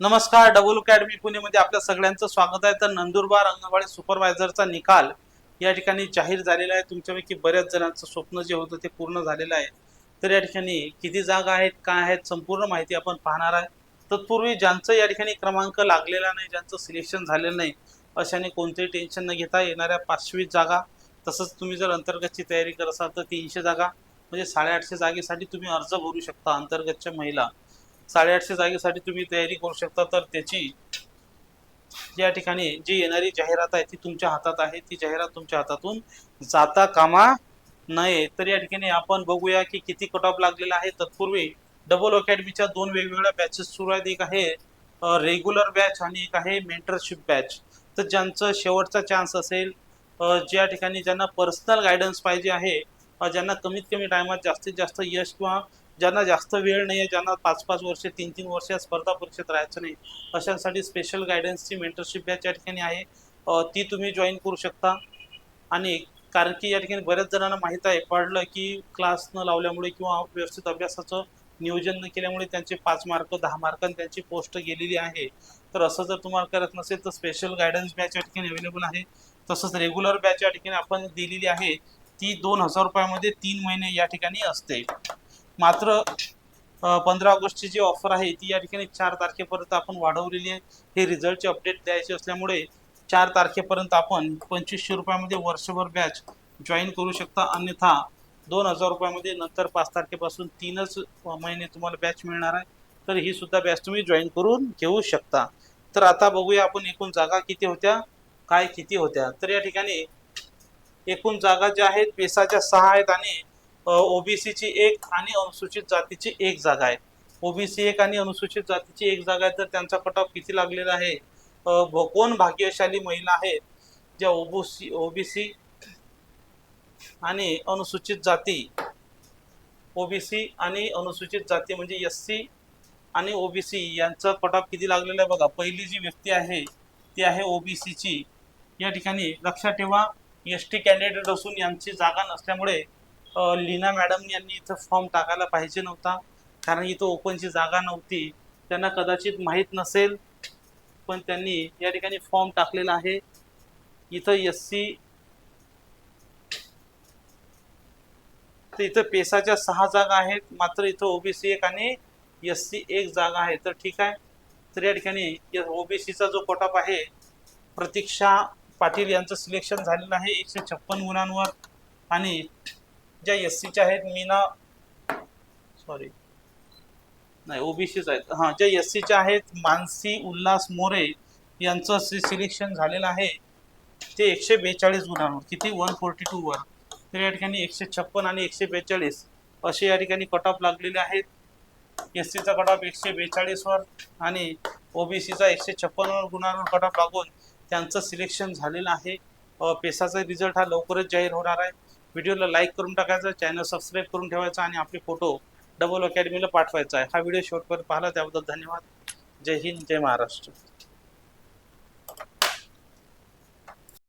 नमस्कार double academy पुणेमध्ये आपल्या सगळ्यांचं स्वागत आहे. तर नंदुरबार अंगणवाडी सुपरवायझरचा निकाल या ठिकाणी जाहीर झालेला आहे. तुमच्यापैकी बऱ्याच जणांचं स्वप्न जे होतं ते पूर्ण झालेलं आहे. तर या ठिकाणी किती जागा आहेत काय आहेत संपूर्ण माहिती आपण पाहणार आहे. तत्पूर्वी ज्यांचं या ठिकाणी क्रमांक लागलेला नाही ज्यांचं सिलेक्शन झालेलं नाही अशाने कोणतेही टेन्शन न घेता येणाऱ्या पाचवी जागा तसंच तुम्ही जर अंतर्गतची तयारी करत असाल तर तीनशे जागा म्हणजे साडेआठशे जागेसाठी तुम्ही अर्ज भरू शकता अंतर्गतच्या महिला. साडेआठशे जागेसाठी तुम्ही तयारी करू शकता तर त्याची या ठिकाणी जी येणारी जाहिरात आहे ती तुमच्या हातात आहे. ती जाहिरात तुमच्या हातातून जाता कामा नये. तर या ठिकाणी आपण बघूया की किती कट ऑफ लागलेला आहे. तत्पूर्वी डबल अकॅडमीच्या दोन वेगवेगळ्या बॅचेस सुरू आहेत. एक आहे रेग्युलर बॅच आणि एक आहे मेंटरशिप बॅच तर ज्यांचं शेवटचा चान्स असेल ज्या ठिकाणी ज्यांना पर्सनल गायडन्स पाहिजे आहे ज्यांना कमीत कमी टायमात जास्तीत जास्त यश किंवा ज्यांना जास्त वेळ नाही आहे ज्यांना पाच पाच वर्ष तीन तीन वर्ष या स्पर्धा परीक्षेत राहायचं नाही अशांसाठी स्पेशल गायडन्सची मेंटरशिप बॅच या ठिकाणी आहे. ती तुम्ही जॉईन करू शकता. आणि कारण की या ठिकाणी बऱ्याच जणांना माहीत आहे पडलं की क्लास न लावल्यामुळे किंवा व्यवस्थित अभ्यासाचं नियोजन न केल्यामुळे त्यांचे पाच मार्क दहा मार्कांनी त्यांची पोस्ट गेलेली आहे. तर असं जर तुम्हाला करत नसेल तर स्पेशल गायडन्स बॅच या ठिकाणी अवेलेबल आहे. तसंच रेग्युलर बॅच या ठिकाणी आपण दिलेली आहे ती दोन हजार रुपयामध्ये तीन महिने या ठिकाणी असते. मात्र पंधरा ऑगस्टची जी ऑफर आहे ती या ठिकाणी चार तारखेपर्यंत आपण वाढवलेली आहे. हे रिझल्टचे अपडेट द्यायचे असल्यामुळे चार तारखेपर्यंत आपण पंचवीसशे रुपयामध्ये वर्षभर बॅच जॉईन करू शकता. अन्यथा दोन हजार रुपयामध्ये नंतर पाच तारखेपासून तीनच महिने तुम्हाला बॅच मिळणार आहे. तर ही सुद्धा बॅच तुम्ही जॉईन करून घेऊ शकता. तर आता बघूया आपण एकूण जागा किती होत्या काय किती होत्या. तर या ठिकाणी एकूण जागा ज्या आहेत पेसाच्या सहा आहेत आणि ओबीसीची एक आणि अनुसूचित जातीची एक जागा आहे. ओबीसी एक आणि अनुसूचित जातीची एक जागा आहे. तर त्यांचा कट ऑफ किती लागलेला आहे? कोण भाग्यशाली महिला आहेत ज्या ओबीसी ओबीसी आणि अनुसूचित जाती ओबीसी आणि अनुसूचित जाती म्हणजे एस सी आणि ओबीसी यांचा कट ऑफ किती लागलेला आहे बघा. पहिली जी व्यक्ती आहे ती आहे ओबीसीची या ठिकाणी लक्षात ठेवा एस टी कॅन्डिडेट असून यांची जागा नसल्यामुळे लीना मॅडम यांनी इथं फॉर्म टाकायला पाहिजे नव्हता. कारण इथं ओपनची जागा नव्हती. त्यांना कदाचित माहीत नसेल पण त्यांनी या ठिकाणी फॉर्म टाकलेला आहे. इथं एस सी इथं पेसाच्या सहा जागा आहेत. मात्र इथं ओबीसी एक आणि एस सी एक जागा आहे. तर ठीक आहे. तर या ठिकाणी ओबीसीचा जो कोटाप आहे प्रतीक्षा पाटील यांचं सिलेक्शन झालेलं आहे. एकशे छप्पन गुणांवर आणि ज्या एस सीच्या आहेत मीना सॉरी नाही ओबीसीच आहेत. हां ज्या एस सीच्या आहेत मानसी उल्हास मोरे यांचं सिलेक्शन झालेलं आहे. ते एकशे बेचाळीस गुणांवर किती? वन फोर्टी टूवर तर या ठिकाणी एकशे छप्पन आणि एकशे बेचाळीस असे या ठिकाणी कट ऑफ लागलेले आहेत. एस सीचा कट ऑफ एकशे बेचाळीसवर आणि ओबीसीचा एकशे छप्पन गुणांवर कट ऑफ लागून त्यांचं सिलेक्शन झालेलं आहे. पेसाचा रिझल्ट हा लवकरच जाहीर होणार आहे. व्हिडिओला लाईक करून टाकायचा चॅनल सबस्क्राईब करून ठेवायचा आणि आपले फोटो डबल अकॅडमीला पाठवायचा आहे. हा व्हिडिओ शेवटपर्यंत पाहिला त्याबद्दल धन्यवाद. जय हिंद जय महाराष्ट्र.